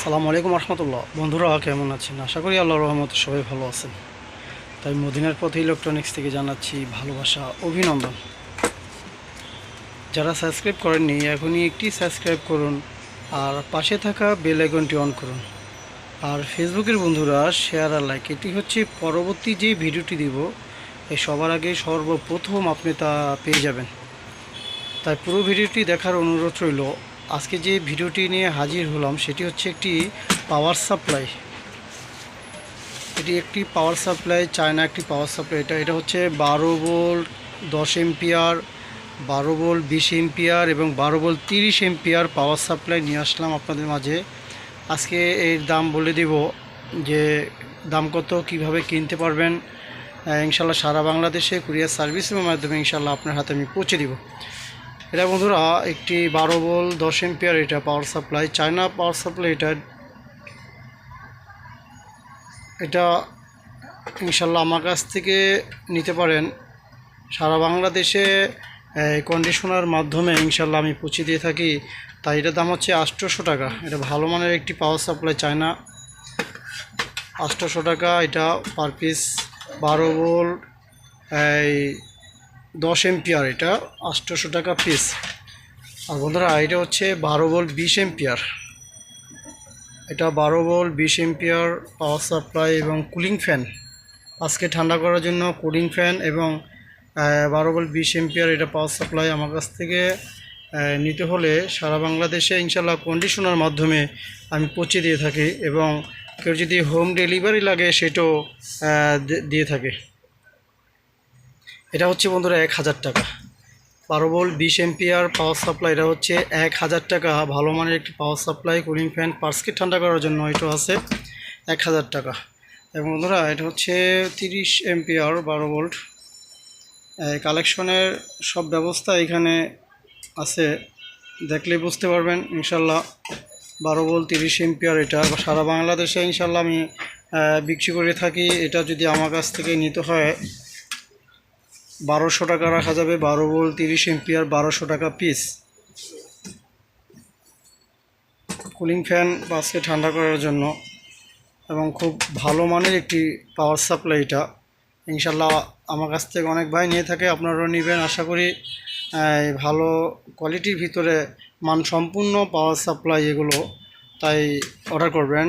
সালামু আলাইকুম রহমতুল্লাহ। বন্ধুরা, কেমন আছেন? আশা করি আল্লাহ রহমত সবাই ভালো আছেন। তাই মদিনার পথে ইলেকট্রনিক্স থেকে জানাচ্ছি ভালোবাসা, অভিনন্দন। যারা সাবস্ক্রাইব করেননি, এখনই একটি সাবস্ক্রাইব করুন আর পাশে থাকা বেল আইকনটি অন করুন। আর ফেসবুকের বন্ধুরা শেয়ার আর লাইক এটি হচ্ছে পরবর্তী যে ভিডিওটি দিব এই সবার আগে সর্বপ্রথম আপনি তা পেয়ে যাবেন। তাই পুরো ভিডিওটি দেখার অনুরোধ রইল আজকে যে ভিডিওটি নিয়ে হাজির হলাম, সেটি হচ্ছে একটি পাওয়ার সাপ্লাই এটি একটি পাওয়ার সাপ্লাই চায়না একটি পাওয়ার সাপ্লাই এটা এটা হচ্ছে বারো ভোল্ট দশ এম্পিয়ার বারো ভোল্ট বিশ এম্পিয়ার এবং বারো ভোল্ট তিরিশ এম্পিয়ার পাওয়ার সাপ্লাই নিয়ে আসলাম আপনাদের মাঝে। আজকে এর দাম বলে দিব যে দাম কত, কীভাবে কিনতে পারবেন। ইনশাল্লাহ সারা বাংলাদেশে কুরিয়ার সার্ভিসের মাধ্যমে ইনশাল্লাহ আপনার হাতে আমি পৌঁছে দিব। এটা বন্ধুরা একটি বারো বল, দশ এম্পিয়ার এটা power supply China power supply এটা এটা ইনশাল্লাহ আমার কাছ থেকে নিতে পারেন। সারা বাংলাদেশে কন্ডিশনার মাধ্যমে ইনশাল্লাহ আমি পৌঁছে দিয়ে থাকি। তাই এটার দাম হচ্ছে আটশোশো টাকা। এটা ভালো মানের একটি পাওয়ার সাপ্লাই চায়না। আটশোশো টাকা এটা পার পিস বারো ভোল্ট এই দশ এম্পিয়ার এটা আটশোশো টাকা পিস আর বন্ধুরা, এটা হচ্ছে বারো বল বিশ এম্পিয়ার। এটা বারো বল বিশ এম্পিয়ার পাওয়ার সাপ্লাই এবং কুলিং ফ্যান আজকে ঠান্ডা করার জন্য কুলিং ফ্যান এবং বারো বল বিশ এম্পিয়ার এটা পাওয়ার সাপ্লাই আমার কাছ থেকে নিতে হলে সারা বাংলাদেশে ইনশাল্লাহ কন্ডিশনার মাধ্যমে আমি পৌঁছে দিয়ে থাকি এবং কেউ যদি হোম ডেলিভারি লাগে সেটাও দিয়ে থাকে। এটা হচ্ছে বন্ধুরা এক হাজার টাকা। বারো ভোল্ট, বিশ এম্পিয়ার পাওয়ার সাপ্লাই এটা হচ্ছে এক হাজার টাকা। ভালো মানের একটি পাওয়ার সাপ্লাই কুলিং ফ্যান পার্সকে ঠান্ডা করার জন্য এটা আছে এক হাজার টাকা। এবং বন্ধুরা, এটা হচ্ছে তিরিশ এম্পিয়ার বারো ভোল্ট। কালেকশনের সব ব্যবস্থা এখানে আছে। দেখলে বুঝতে পারবেন, ইনশাল্লাহ বারো ভোল্ট, তিরিশ এম্পিয়ার এটা। সারা বাংলাদেশে ইনশাল্লাহ আমি বিক্রি করে থাকি। এটা যদি আমার কাছ থেকে নিতে হয় বারোশো টাকা রাখা যাবে, বারো ভোল্ট তিরিশ এম্পিয়ার, বারোশো টাকা পিস কুলিং ফ্যান বাসকে ঠান্ডা করার জন্য এবং খুব ভালো মানের একটি পাওয়ার সাপ্লাই এটা। ইনশাল্লাহ আমার কাছ থেকে অনেক ভাই নিয়ে থাকে, আপনারাও নেবেন। আশা করি ভালো কোয়ালিটির ভিতরে মানসম্পূর্ণ পাওয়ার সাপ্লাই এগুলো তাই অর্ডার করবেন।